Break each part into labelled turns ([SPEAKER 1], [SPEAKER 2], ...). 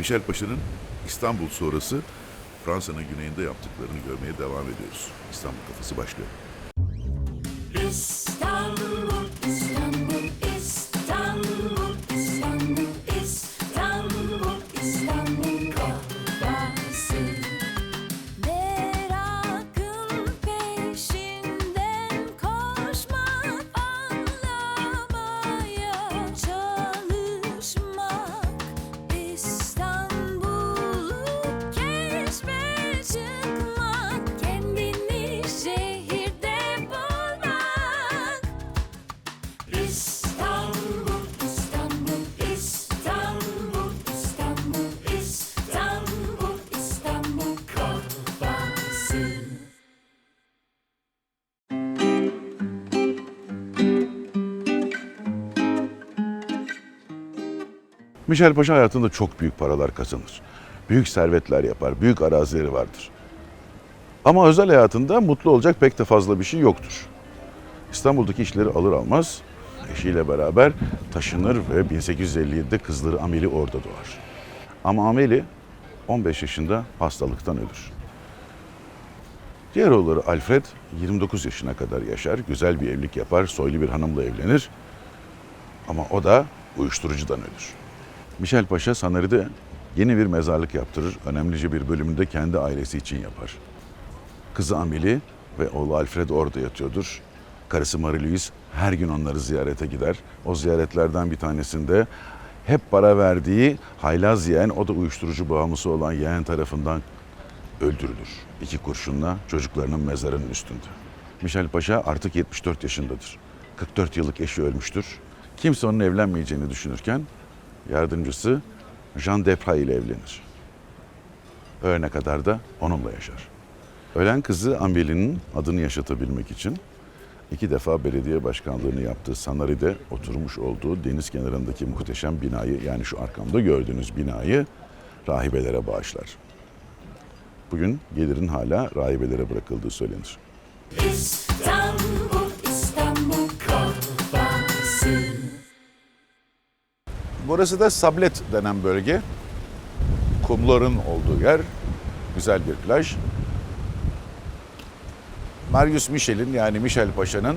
[SPEAKER 1] Michel Paşa'nın İstanbul sonrası Fransa'nın güneyinde yaptıklarını görmeye devam ediyoruz. İstanbul kafası başlıyor.
[SPEAKER 2] İstanbul, İstanbul, İstanbul, İstanbul, İstanbul, İstanbul, İstanbul kafası.
[SPEAKER 1] Michel Paşa hayatında çok büyük paralar kazanır. Büyük servetler yapar, büyük arazileri vardır. Ama özel hayatında mutlu olacak pek de fazla bir şey yoktur. İstanbul'daki işleri alır almaz eşiyle beraber taşınır ve 1857'de kızları Ameli orada doğar. Ama Ameli 15 yaşında hastalıktan ölür. Diğer oğulları Alfred 29 yaşına kadar yaşar, güzel bir evlilik yapar, soylu bir hanımla evlenir. Ama o da uyuşturucudan ölür. Michel Paşa Sanari'de yeni bir mezarlık yaptırır. Önemlice bir bölümünü de kendi ailesi için yapar. Kızı Amelie ve oğlu Alfred orada yatıyordur. Karısı Marie-Louise her gün onları ziyarete gider. O ziyaretlerden bir tanesinde hep para verdiği haylaz yeğen, o da uyuşturucu bağımlısı olan yeğen tarafından öldürülür. İki kurşunla çocuklarının mezarının üstünde. Michel Paşa artık 74 yaşındadır. 44 yıllık eşi ölmüştür. Kimse onun evlenmeyeceğini düşünürken yardımcısı Jean Depray ile evlenir. Ölene kadar da onunla yaşar. Ölen kızı Ambeli'nin adını yaşatabilmek için iki defa belediye başkanlığını yaptığı Sanari'de oturmuş olduğu deniz kenarındaki muhteşem binayı yani şu arkamda gördüğünüz binayı rahibelere bağışlar. Bugün gelirin hala rahibelere bırakıldığı söylenir.
[SPEAKER 2] İstanbul, İstanbul kafası.
[SPEAKER 1] Burası da Sablet denen bölge. Kumların olduğu yer. Güzel bir plaj. Marius Michel'in yani Michel Paşa'nın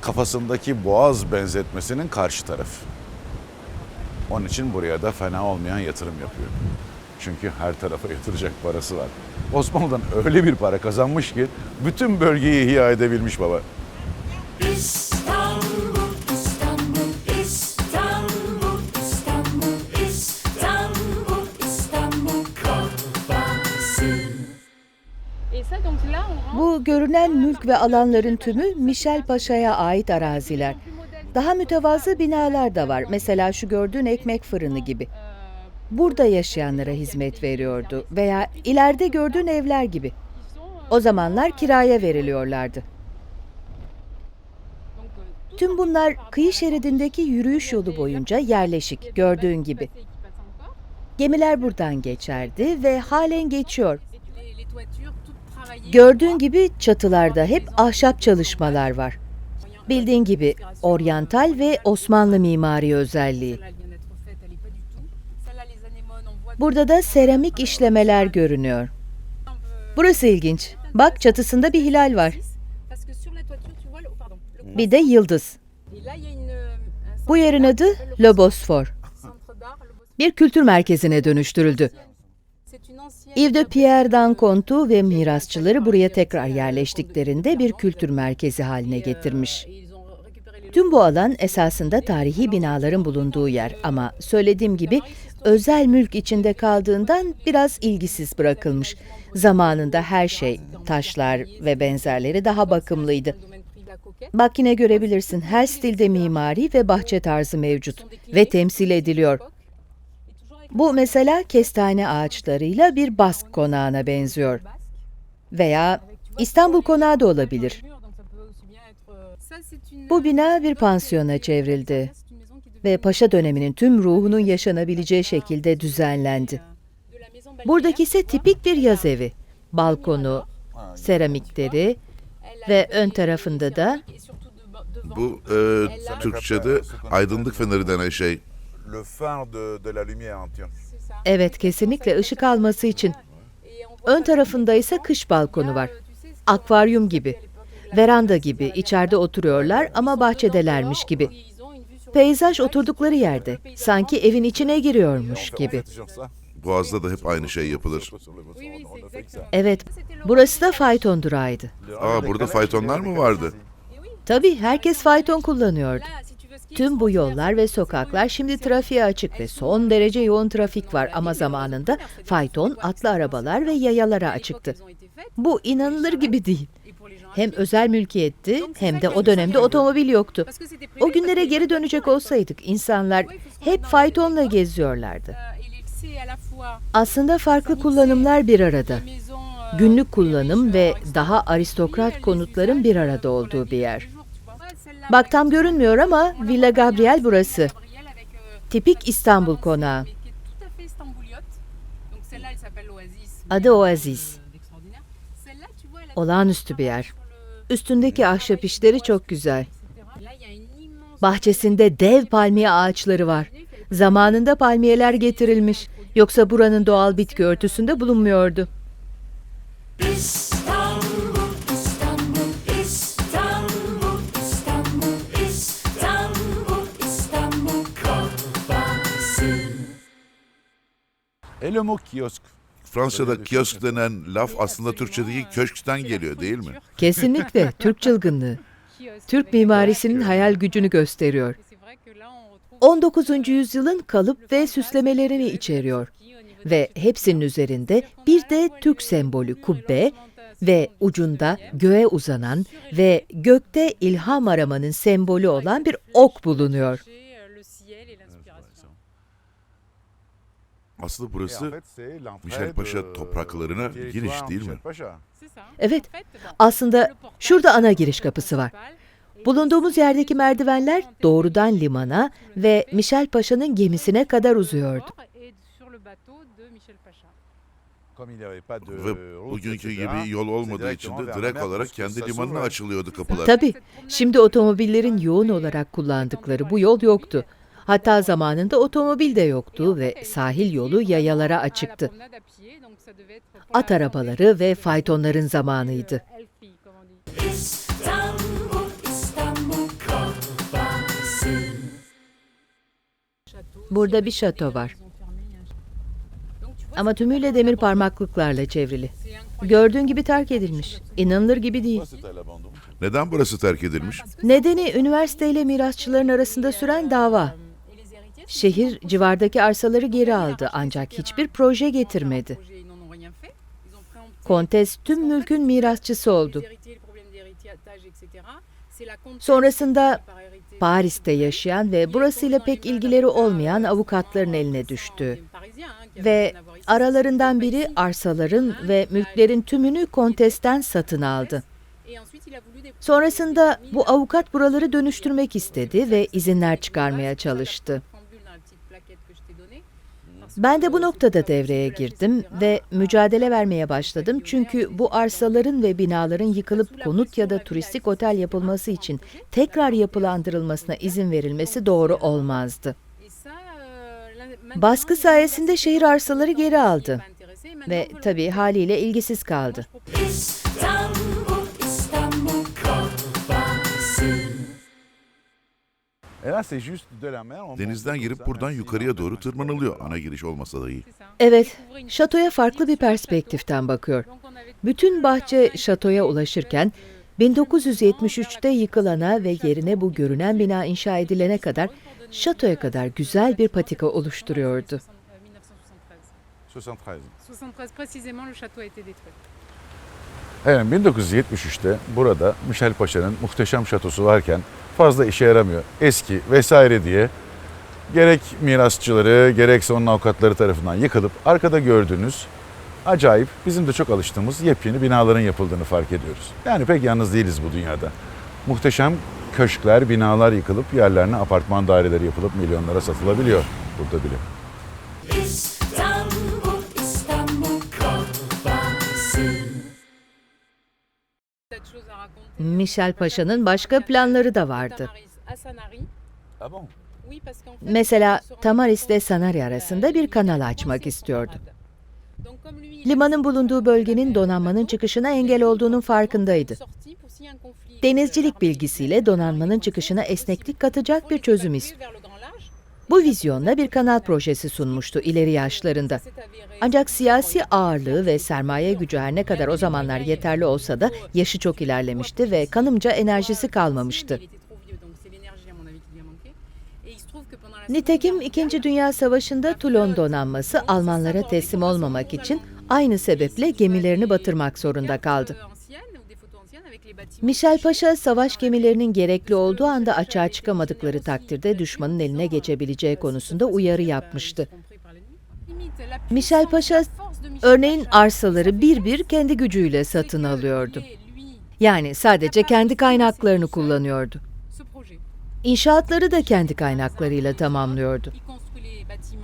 [SPEAKER 1] kafasındaki boğaz benzetmesinin karşı tarafı. Onun için buraya da fena olmayan yatırım yapıyor. Çünkü her tarafa yatıracak parası var. Osmanlı'dan öyle bir para kazanmış ki bütün bölgeyi ihya edebilmiş baba.
[SPEAKER 2] İstanbul,
[SPEAKER 3] Görünen mülk ve alanların tümü Michel Paşa'ya ait araziler. Daha mütevazı binalar da var. Mesela şu gördüğün ekmek fırını gibi. Burada yaşayanlara hizmet veriyordu veya ileride gördüğün evler gibi. O zamanlar kiraya veriliyorlardı. Tüm bunlar kıyı şeridindeki yürüyüş yolu boyunca yerleşik gördüğün gibi. Gemiler buradan geçerdi ve halen geçiyor. Gördüğün gibi çatılarda hep ahşap çalışmalar var. Bildiğin gibi oryantal ve Osmanlı mimari özelliği. Burada da seramik işlemeler görünüyor. Burası ilginç. Bak çatısında bir hilal var. Bir de yıldız. Bu yerin adı Le Bosfor. Bir kültür merkezine dönüştürüldü. Yves de Pierre d'Ancontu ve mirasçıları buraya tekrar yerleştiklerinde bir kültür merkezi haline getirmiş. Tüm bu alan esasında tarihi binaların bulunduğu yer ama söylediğim gibi özel mülk içinde kaldığından biraz ilgisiz bırakılmış. Zamanında her şey, taşlar ve benzerleri daha bakımlıydı. Bak yine görebilirsin her stilde mimari ve bahçe tarzı mevcut ve temsil ediliyor. Bu mesela kestane ağaçlarıyla bir Bask konağına benziyor. Veya İstanbul konağı da olabilir. Bu bina bir pansiyona çevrildi ve paşa döneminin tüm ruhunun yaşanabileceği şekilde düzenlendi. Buradaki ise tipik bir yaz evi. Balkonu, seramikleri ve ön tarafında da
[SPEAKER 1] Bu e, Türkçe'de aydınlık feneri denen şey
[SPEAKER 4] le phare de, de la lumière. tiens.
[SPEAKER 3] Evet, kesinlikle ışık alması için. Ön tarafında ise kış balkonu var. Akvaryum gibi. Veranda gibi. içeride oturuyorlar ama bahçedelermiş gibi. Peyzaj oturdukları yerde. Sanki evin içine giriyormuş gibi.
[SPEAKER 4] Boğaz'da da hep aynı şey yapılır.
[SPEAKER 3] Evet, burası da fayton durağıydı.
[SPEAKER 4] Aa burada faytonlar mı vardı?
[SPEAKER 3] Tabii herkes fayton kullanıyordu. Tüm bu yollar ve sokaklar şimdi trafiğe açık ve son derece yoğun trafik var ama zamanında fayton, atlı arabalar ve yayalara açıktı. Bu inanılır gibi değil. Hem özel mülkiyetti hem de o dönemde otomobil yoktu. O günlere geri dönecek olsaydık insanlar hep faytonla geziyorlardı. Aslında farklı kullanımlar bir arada. Günlük kullanım ve daha aristokrat konutların bir arada olduğu bir yer. Bak tam görünmüyor ama Villa Gabriel burası. Tipik İstanbul konağı. Adı Oasis. Olağanüstü bir yer. Üstündeki ahşap işleri çok güzel. Bahçesinde dev palmiye ağaçları var. Zamanında palmiyeler getirilmiş. Yoksa buranın doğal bitki örtüsünde bulunmuyordu.
[SPEAKER 2] İstanbul,
[SPEAKER 1] Et le mot kiosk.
[SPEAKER 4] Fransa'da kiosk denen laf aslında Türkçedeki köşkten geliyor değil mi?
[SPEAKER 3] Kesinlikle Türk çılgınlığı. Türk mimarisinin hayal gücünü gösteriyor. 19. yüzyılın kalıp ve süslemelerini içeriyor. Ve hepsinin üzerinde bir de Türk sembolü kubbe ve ucunda göğe uzanan ve gökte ilham aramanın sembolü olan bir ok bulunuyor.
[SPEAKER 4] Aslında burası Michel Paşa topraklarına giriş değil mi?
[SPEAKER 3] Evet, aslında şurada ana giriş kapısı var. Bulunduğumuz yerdeki merdivenler doğrudan limana ve Michel Paşa'nın gemisine kadar uzuyordu.
[SPEAKER 4] Ve bugünkü gibi yol olmadığı için de direkt olarak kendi limanına açılıyordu kapılar.
[SPEAKER 3] Tabii, şimdi otomobillerin yoğun olarak kullandıkları bu yol yoktu. Hatta zamanında otomobil de yoktu ve sahil yolu yayalara açıktı. At arabaları ve faytonların zamanıydı.
[SPEAKER 2] İstanbul, İstanbul Kopası.
[SPEAKER 3] Burada bir şato var. Ama tümüyle demir parmaklıklarla çevrili. Gördüğün gibi terk edilmiş. İnanılır gibi değil.
[SPEAKER 4] Neden burası terk edilmiş?
[SPEAKER 3] Nedeni üniversiteyle mirasçıların arasında süren dava. Şehir civardaki arsaları geri aldı ancak hiçbir proje getirmedi. Kontes tüm mülkün mirasçısı oldu. Sonrasında Paris'te yaşayan ve burasıyla pek ilgileri olmayan avukatların eline düştü. Ve aralarından biri arsaların ve mülklerin tümünü kontesten satın aldı. Sonrasında bu avukat buraları dönüştürmek istedi ve izinler çıkarmaya çalıştı. Ben de bu noktada devreye girdim ve mücadele vermeye başladım çünkü bu arsaların ve binaların yıkılıp konut ya da turistik otel yapılması için tekrar yapılandırılmasına izin verilmesi doğru olmazdı. Baskı sayesinde şehir arsaları geri aldı ve tabii haliyle ilgisiz kaldı.
[SPEAKER 4] Denizden girip buradan yukarıya doğru tırmanılıyor ana giriş olmasa dahi.
[SPEAKER 3] Evet, şatoya farklı bir perspektiften bakıyor. Bütün bahçe şatoya ulaşırken 1973'te yıkılana ve yerine bu görünen bina inşa edilene kadar şatoya kadar güzel bir patika oluşturuyordu.
[SPEAKER 5] 73 précisément, le château a été détruit.
[SPEAKER 1] Evet 1973'te burada Michel Paşa'nın muhteşem şatosu varken fazla işe yaramıyor. Eski vesaire diye gerek mirasçıları gerekse onun avukatları tarafından yıkılıp arkada gördüğünüz acayip bizim de çok alıştığımız yepyeni binaların yapıldığını fark ediyoruz. Yani pek yalnız değiliz bu dünyada. Muhteşem köşkler, binalar yıkılıp yerlerine apartman daireleri yapılıp milyonlara satılabiliyor burada bile.
[SPEAKER 3] Michel Paşa'nın başka planları da vardı. Mesela Tamaris ile Sanari arasında bir kanal açmak istiyordu. Limanın bulunduğu bölgenin donanmanın çıkışına engel olduğunun farkındaydı. Denizcilik bilgisiyle donanmanın çıkışına esneklik katacak bir çözüm istiyor. Bu vizyonla bir kanal projesi sunmuştu ileri yaşlarında. Ancak siyasi ağırlığı ve sermaye gücü her ne kadar o zamanlar yeterli olsa da yaşı çok ilerlemişti ve kanımca enerjisi kalmamıştı. Nitekim İkinci Dünya Savaşı'nda Toulon donanması Almanlara teslim olmamak için aynı sebeple gemilerini batırmak zorunda kaldı. Michel Paşa, savaş gemilerinin gerekli olduğu anda açığa çıkamadıkları takdirde düşmanın eline geçebileceği konusunda uyarı yapmıştı. Michel Paşa, örneğin arsaları bir bir kendi gücüyle satın alıyordu. Yani sadece kendi kaynaklarını kullanıyordu. İnşaatları da kendi kaynaklarıyla tamamlıyordu.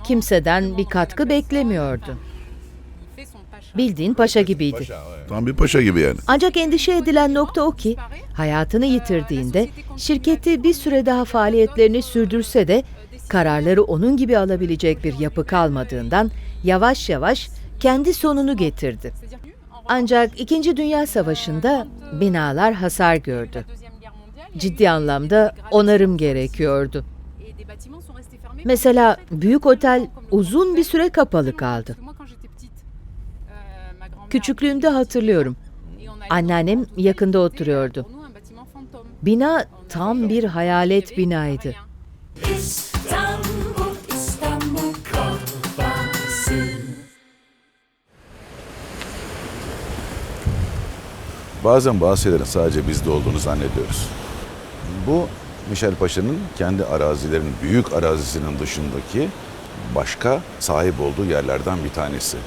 [SPEAKER 3] Kimseden bir katkı beklemiyordu. Bildiğin paşa gibiydi.
[SPEAKER 4] Tam bir paşa gibi yani.
[SPEAKER 3] Ancak endişe edilen nokta o ki, hayatını yitirdiğinde şirketi bir süre daha faaliyetlerini sürdürse de kararları onun gibi alabilecek bir yapı kalmadığından yavaş yavaş kendi sonunu getirdi. Ancak İkinci Dünya Savaşı'nda binalar hasar gördü. Ciddi anlamda onarım gerekiyordu. Mesela büyük otel uzun bir süre kapalı kaldı. Küçüklüğümde hatırlıyorum. Anneannem yakında oturuyordu. Bina tam bir hayalet binaydı.
[SPEAKER 2] İstanbul, İstanbul.
[SPEAKER 1] Bazen bazı şeylerin sadece bizde olduğunu zannediyoruz. Bu Michel Paşa'nın kendi arazilerinin, büyük arazisinin dışındaki başka sahip olduğu yerlerden bir tanesi.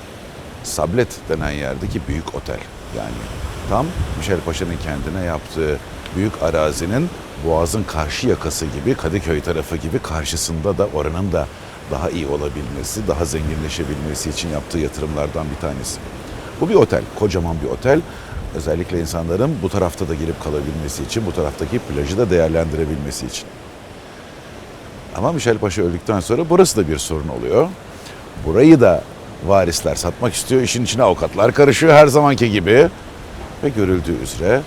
[SPEAKER 1] Sablet denen yerdeki büyük otel. Yani tam Michel Paşa'nın kendine yaptığı büyük arazinin Boğaz'ın karşı yakası gibi, Kadıköy tarafı gibi karşısında da oranın da daha iyi olabilmesi, daha zenginleşebilmesi için yaptığı yatırımlardan bir tanesi. Bu bir otel, kocaman bir otel. Özellikle insanların bu tarafta da gelip kalabilmesi için, bu taraftaki plajı da değerlendirebilmesi için. Ama Michel Paşa öldükten sonra burası da bir sorun oluyor. Burayı da varisler satmak istiyor. İşin içine avukatlar karışıyor her zamanki gibi. Ve görüldüğü üzere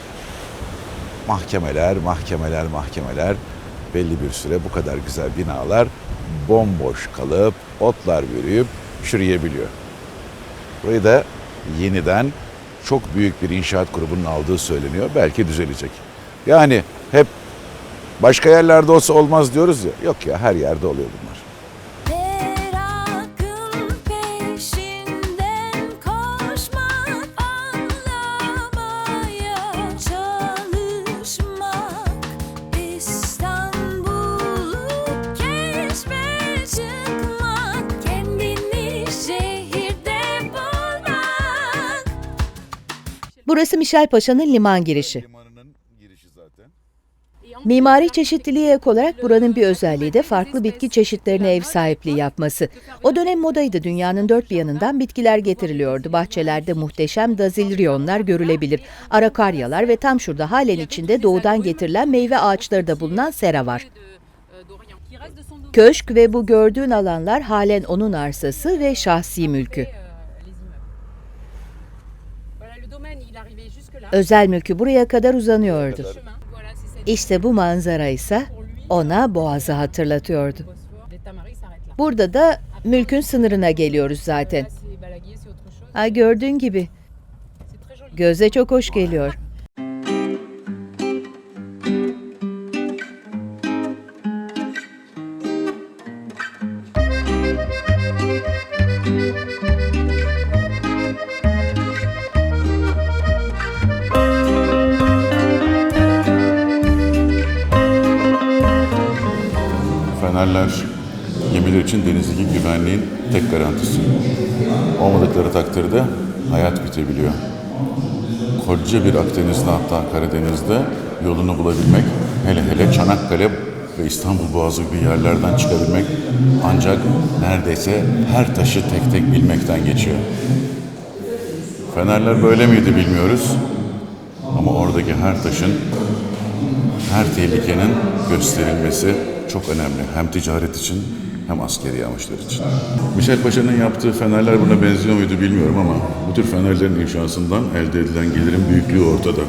[SPEAKER 1] mahkemeler, mahkemeler, mahkemeler belli bir süre bu kadar güzel binalar bomboş kalıp otlar bürüyüp çürüyebiliyor. Burayı da yeniden çok büyük bir inşaat grubunun aldığı söyleniyor. Belki düzelecek. Yani hep başka yerlerde olsa olmaz diyoruz ya. Yok ya her yerde oluyor.
[SPEAKER 3] Burası Michel Paşa'nın liman girişi. Mimari çeşitliliğe ek olarak buranın bir özelliği de farklı bitki çeşitlerine ev sahipliği yapması. O dönem modaydı. Dünyanın dört bir yanından bitkiler getiriliyordu. Bahçelerde muhteşem dazilriyonlar görülebilir. Arakaryalar ve tam şurada halen içinde doğudan getirilen meyve ağaçları da bulunan sera var. Köşk ve bu gördüğün alanlar halen onun arsası ve şahsi mülkü. Özel mülkü buraya kadar uzanıyordu. İşte bu manzara ise ona boğazı hatırlatıyordu. Burada da mülkün sınırına geliyoruz zaten. Ha gördüğün gibi göze çok hoş geliyor.
[SPEAKER 1] Güvenliğin tek garantisi. Olmadıkları takdirde hayat bitebiliyor. Koca bir Akdeniz'de hatta Karadeniz'de yolunu bulabilmek, hele hele Çanakkale ve İstanbul Boğazı gibi yerlerden çıkabilmek ancak neredeyse her taşı tek tek bilmekten geçiyor. Fenerler böyle miydi bilmiyoruz ama oradaki her taşın her tehlikenin gösterilmesi çok önemli. Hem ticaret için hem askeri amaçlar için. Michel Paşa'nın yaptığı fenerler buna benziyor muydu bilmiyorum ama bu tür fenerlerin inşasından elde edilen gelirin büyüklüğü ortada.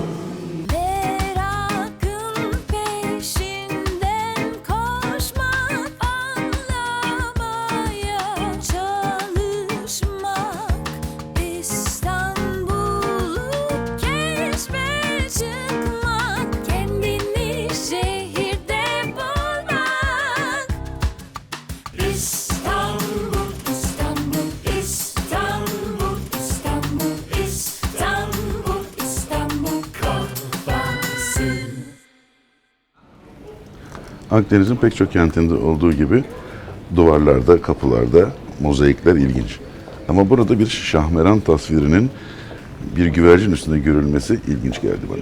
[SPEAKER 1] Akdeniz'in pek çok kentinde olduğu gibi duvarlarda, kapılarda mozaikler ilginç. Ama burada bir şahmeran tasvirinin bir güvercin üstünde görülmesi ilginç geldi bana.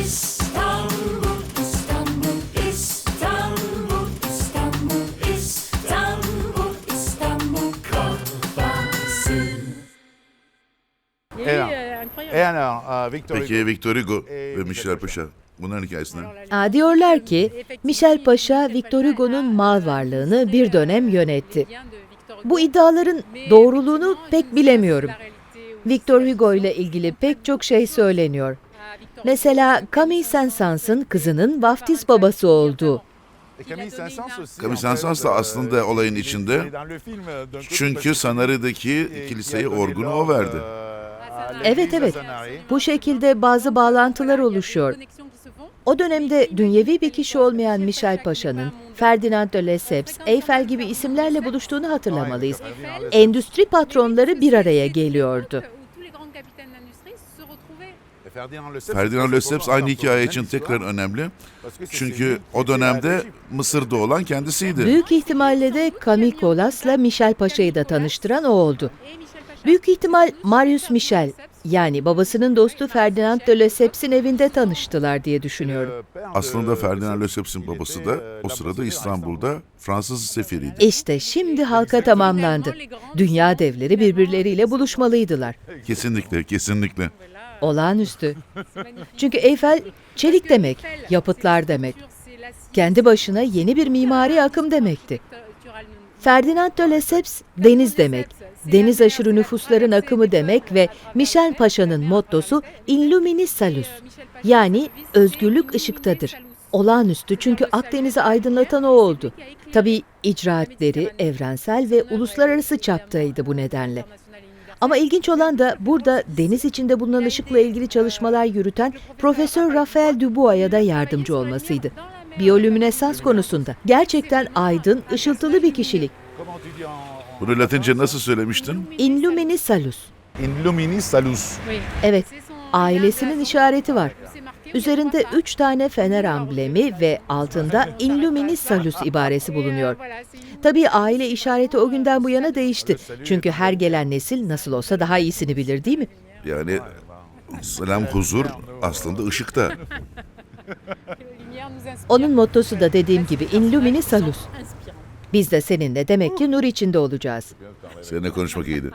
[SPEAKER 2] İstanbul, İstanbul, İstanbul, İstanbul, İstanbul, İstanbul kafası.
[SPEAKER 6] Et alors, euh, Victor
[SPEAKER 4] Peki
[SPEAKER 6] Hugo.
[SPEAKER 4] Victor Hugo
[SPEAKER 6] Ee,
[SPEAKER 4] ve Michel Paşa bunların
[SPEAKER 3] Aa, diyorlar ki Michel Paşa Victor Hugo'nun mal varlığını bir dönem yönetti. Bu iddiaların doğruluğunu pek bilemiyorum. Victor Hugo ile ilgili pek çok şey söyleniyor. Mesela Camille Saint-Saëns'ın kızının vaftiz babası olduğu.
[SPEAKER 6] Et Camille Saint-Saëns
[SPEAKER 4] da
[SPEAKER 6] euh,
[SPEAKER 4] aslında olayın içinde.
[SPEAKER 6] côté,
[SPEAKER 4] Çünkü kiliseye
[SPEAKER 6] donné
[SPEAKER 4] orgunu o verdi.
[SPEAKER 3] Evet evet. Bu şekilde bazı bağlantılar oluşuyor. O dönemde dünyevi bir kişi olmayan Michel Paşa'nın Ferdinand de Lesseps, Eiffel gibi isimlerle buluştuğunu hatırlamalıyız. Endüstri patronları bir araya geliyordu.
[SPEAKER 6] Et Ferdinand Lesseps,
[SPEAKER 4] aynı hikaye için tekrar önemli. Çünkü o dönemde. Mısır'da olan kendisiydi.
[SPEAKER 3] Büyük ihtimalle de Camille Colas'la Michel Paşa'yı da tanıştıran o oldu. Büyük ihtimal Marius Michel yani babasının dostu Ferdinand de Lesseps'in evinde tanıştılar diye düşünüyorum.
[SPEAKER 4] Aslında Ferdinand Lesseps'in babası da o sırada İstanbul'da Fransız sefiriydi.
[SPEAKER 3] İşte şimdi halka tamamlandı. Dünya devleri birbirleriyle buluşmalıydılar.
[SPEAKER 4] Kesinlikle, kesinlikle.
[SPEAKER 3] Olağanüstü. Çünkü Eiffel çelik demek, yapıtlar demek. Kendi başına yeni bir mimari akım demekti. Ferdinand de Lesseps deniz demek. Deniz aşırı nüfusların akımı demek ve Michel Paşa'nın mottosu Illuminis Salus yani özgürlük ışıktadır. Olağanüstü çünkü Akdeniz'i aydınlatan o oldu. Tabii icraatleri evrensel ve uluslararası çaptaydı bu nedenle. Ama ilginç olan da burada deniz içinde bulunan ışıkla ilgili çalışmalar yürüten Profesör Raphael Dubois'a da yardımcı olmasıydı. Biyolüminesans konusunda gerçekten aydın, ışıltılı bir kişilik.
[SPEAKER 4] Bunu Latince nasıl söylemiştin?
[SPEAKER 3] In lumini salus.
[SPEAKER 6] In luminis salus.
[SPEAKER 3] Evet, ailesinin işareti var. Üzerinde üç tane fener amblemi ve altında In luminis salus ibaresi bulunuyor. Tabii aile işareti o günden bu yana değişti. Çünkü her gelen nesil nasıl olsa daha iyisini bilir değil mi?
[SPEAKER 4] Yani selam huzur aslında ışıkta.
[SPEAKER 3] Onun mottosu da dediğim gibi In lumini salus. Biz de seninle demek ki nur içinde olacağız.
[SPEAKER 4] Seninle konuşmak iyiydi.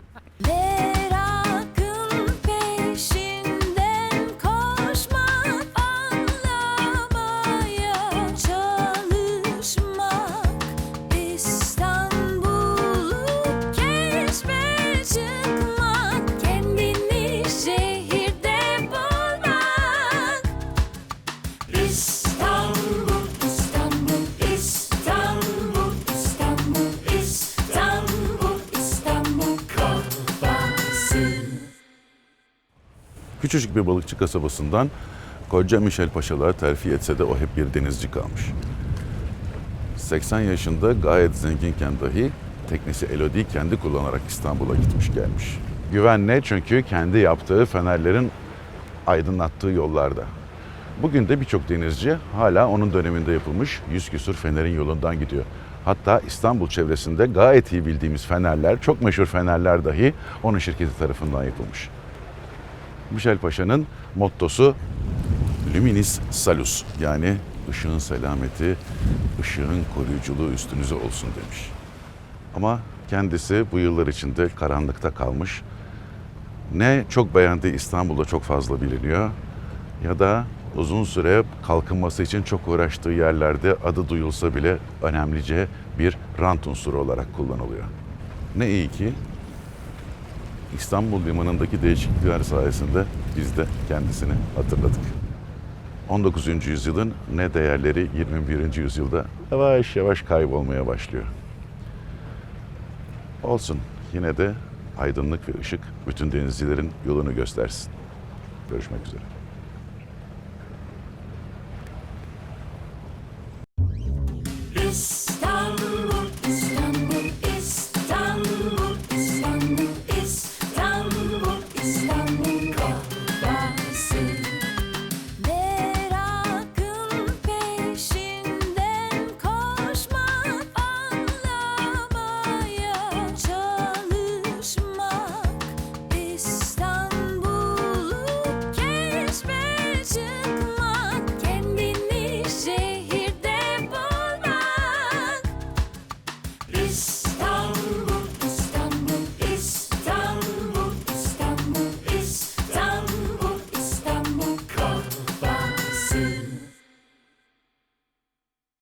[SPEAKER 1] Küçücük bir balıkçı kasabasından koca Michel Paşalığa terfi etse de o hep bir denizci kalmış. 80 yaşında gayet zenginken dahi teknesi Elodie kendi kullanarak İstanbul'a gitmiş gelmiş. Güvenle çünkü kendi yaptığı fenerlerin aydınlattığı yollarda. Bugün de birçok denizci hala onun döneminde yapılmış yüz küsur fenerin yolundan gidiyor. Hatta İstanbul çevresinde gayet iyi bildiğimiz fenerler, çok meşhur fenerler dahi onun şirketi tarafından yapılmış. Michel Paşa'nın mottosu Luminis Salus yani ışığın selameti, ışığın koruyuculuğu üstünüze olsun demiş. Ama kendisi bu yıllar içinde karanlıkta kalmış. Ne çok beğendiği İstanbul'da çok fazla biliniyor ya da uzun süre kalkınması için çok uğraştığı yerlerde adı duyulsa bile önemlice bir rant unsuru olarak kullanılıyor. Ne iyi ki İstanbul limanındaki değişiklikler sayesinde biz de kendisini hatırladık. 19. yüzyılın ne değerleri 21. yüzyılda yavaş yavaş kaybolmaya başlıyor. Olsun yine de aydınlık ve ışık bütün denizcilerin yolunu göstersin. Görüşmek üzere.